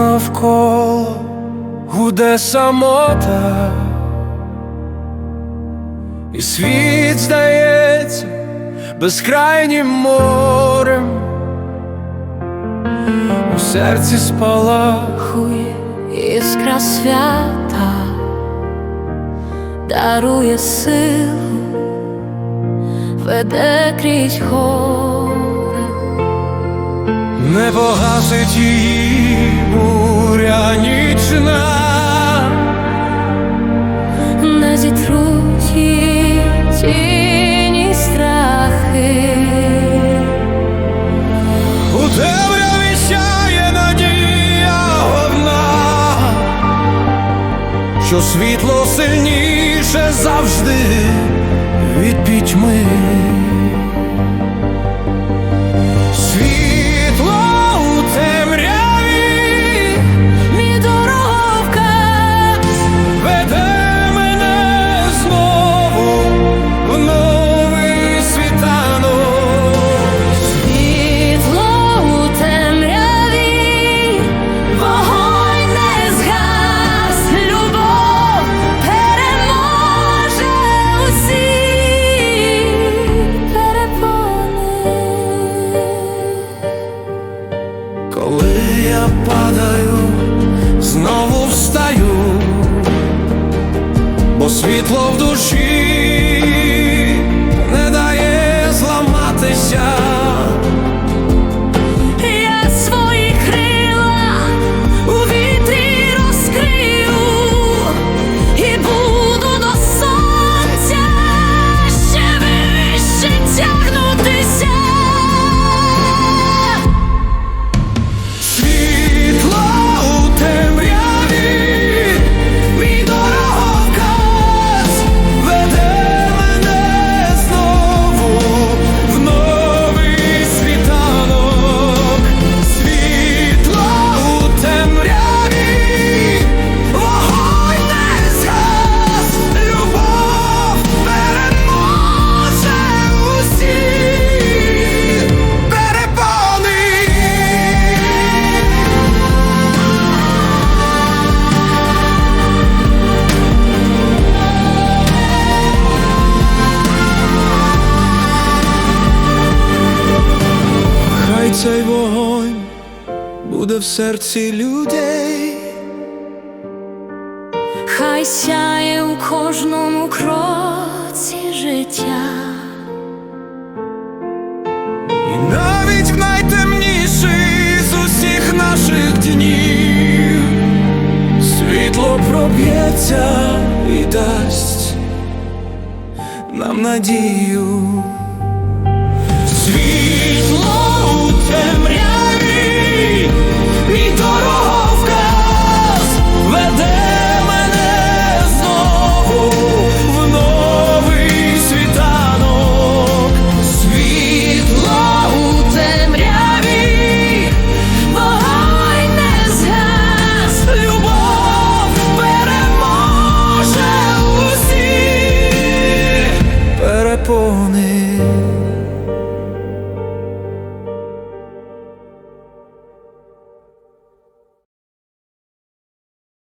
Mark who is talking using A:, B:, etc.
A: навколо гуде самота, і світ здається безкрайнім морем, у серці спалах
B: Хує іскра свята, дарує силу, веде крізь горе.
A: Не погасить її буря нічна.
B: не зітруть її тіні страхи,
A: У темряві сяє надія одна, що світло сильніше завжди від пітьми. Світло в душі Хай цей вогонь буде в серці людей,
B: Хай сяє у кожному кроці життя.
A: і навіть в найтемніший з усіх наших днів світло проб'ється і дасть нам надію.